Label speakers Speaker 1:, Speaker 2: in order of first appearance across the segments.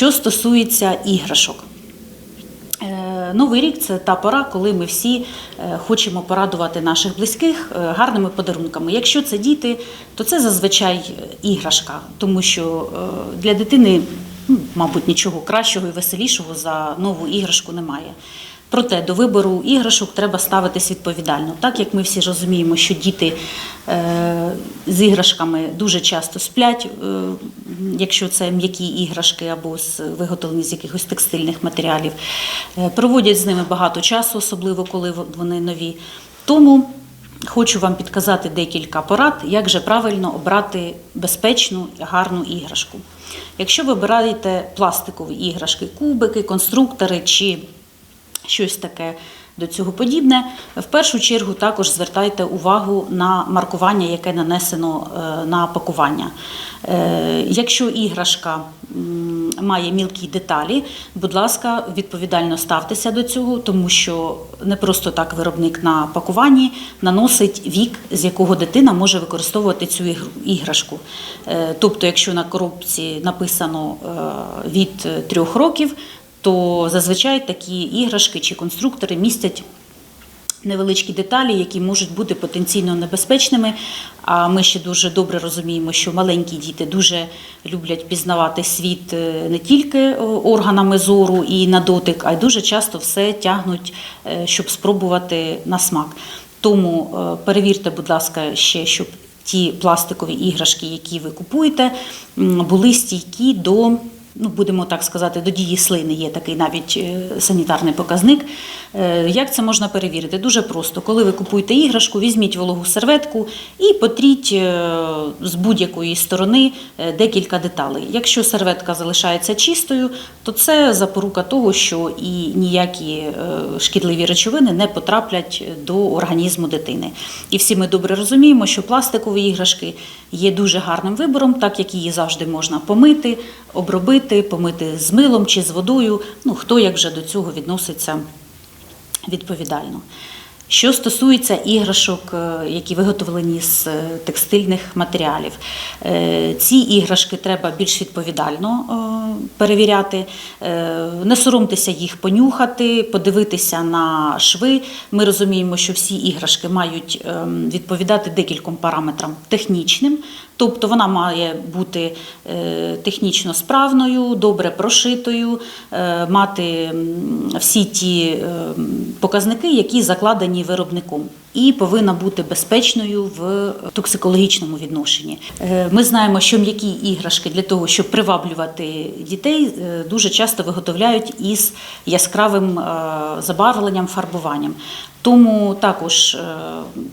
Speaker 1: Що стосується іграшок, Е, Новий рік це та пора, коли ми всі е, хочемо порадувати наших близьких е, гарними подарунками. Якщо це діти, то це зазвичай іграшка, тому що для дитини, ну, мабуть, нічого кращого і веселішого за нову іграшку немає. Проте до вибору іграшок треба ставитись відповідально. Так як ми всі розуміємо, що діти е, з іграшками дуже часто сплять, е, якщо це м'які іграшки або з виготовлені з якихось текстильних матеріалів, е, проводять з ними багато часу, особливо коли вони нові. Тому хочу вам підказати декілька порад, як же правильно обрати безпечну гарну іграшку. Якщо ви обираєте пластикові іграшки, кубики, конструктори чи щось таке до цього подібне. В першу чергу також звертайте увагу на маркування, яке нанесено е, на пакування. Е, Якщо іграшка має мілкі деталі, будь ласка, відповідально ставтеся до цього, тому що не просто так виробник на пакуванні наносить вік, з якого дитина може використовувати цю іграшку. Е, Тобто, якщо на коробці написано від трьох років, то зазвичай такі іграшки чи конструктори містять невеличкі деталі, які можуть бути потенційно небезпечними. А ми ще дуже добре розуміємо, що маленькі діти дуже люблять пізнавати світ е, не тільки е, органами зору і на дотик, а й дуже часто все тягнуть, е, щоб спробувати на смак. Тому перевірте, будь ласка, ще, щоб ті пластикові іграшки, які ви купуєте, були стійкі до. Ну, будемо так сказати, до дії слини є такий навіть е, санітарний показник. Е, Як це можна перевірити? Дуже просто. Коли ви купуєте іграшку, візьміть вологу серветку і потріть е, з будь-якої сторони декілька деталей. Якщо серветка залишається чистою, то це запорука того, що і ніякі шкідливі речовини не потраплять до організму дитини. І всі ми добре розуміємо, що пластикові іграшки є дуже гарним вибором, так як її завжди можна помити, обробити, помити з милом чи з водою. Ну хто як вже до цього відноситься відповідально. Що стосується іграшок, е, які виготовлені з е, текстильних матеріалів, е, ці іграшки треба більш відповідально перевіряти, не соромтеся їх понюхати, подивитися на шви. Ми розуміємо, що всі іграшки мають ем, відповідати декільком параметрам технічним, тобто вона має бути е, технічно справною, добре прошитою, е, мати всі ті е, показники, які закладені виробником. І повинна бути безпечною в токсикологічному відношенні. Ми знаємо, що м'які іграшки для того, щоб приваблювати дітей, дуже часто виготовляють із яскравим забарвленням, фарбуванням. Тому також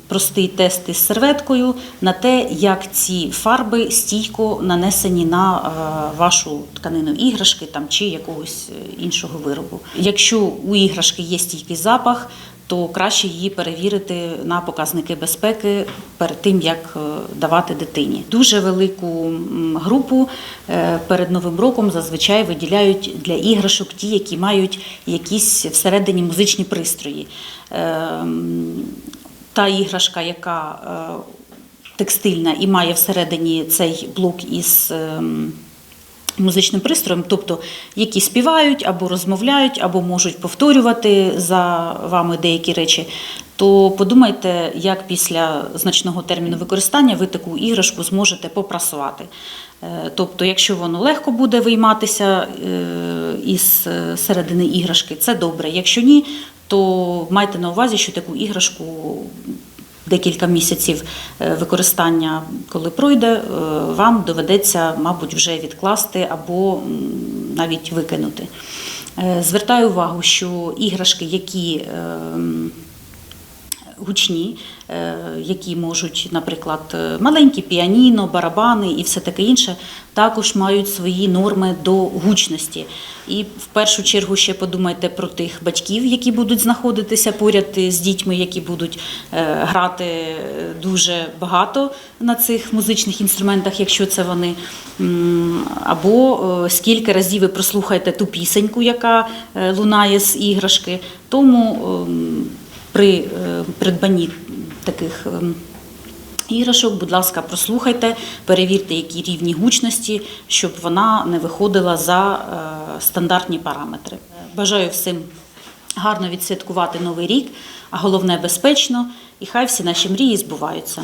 Speaker 1: простий тест із серветкою на те, як ці фарби стійко нанесені на е, вашу тканину іграшки там, чи якогось е, іншого виробу. Якщо у іграшки є стійкий запах, то краще її перевірити на показники безпеки перед тим, як е, давати дитині. Дуже велику групу перед новим роком зазвичай виділяють для іграшок ті, які мають якісь всередині музичні пристрої. Та іграшка, яка текстильна і має всередині цей блок із. ем, музичним пристроєм, тобто які співають або розмовляють, або можуть повторювати за вами деякі речі, то подумайте, як після значного терміну використання ви таку іграшку зможете попрасувати. Е, Тобто, якщо воно легко буде вийматися е, із е, середини іграшки, це добре. Якщо ні, то майте на увазі, що таку іграшку декілька місяців е, використання, коли пройде, е, вам доведеться, мабуть, вже відкласти або навіть викинути. Е, Звертаю увагу, що іграшки, які гучні, е, які можуть, наприклад, е, маленькі піаніно, барабани і все таке інше, також мають свої норми до гучності. І в першу чергу ще подумайте про тих батьків, які будуть знаходитися поряд з дітьми, які будуть е, грати дуже багато на цих музичних інструментах, якщо це вони. Або скільки разів ви прослухаєте ту пісеньку, яка лунає з іграшки. Тому ем, при е, придбанні таких ем, іграшок, будь ласка, прослухайте, перевірте, які рівні гучності, щоб вона не виходила за е, стандартні параметри. Бажаю всім гарно відсвяткувати новий рік, а головне безпечно, і хай всі наші мрії збуваються.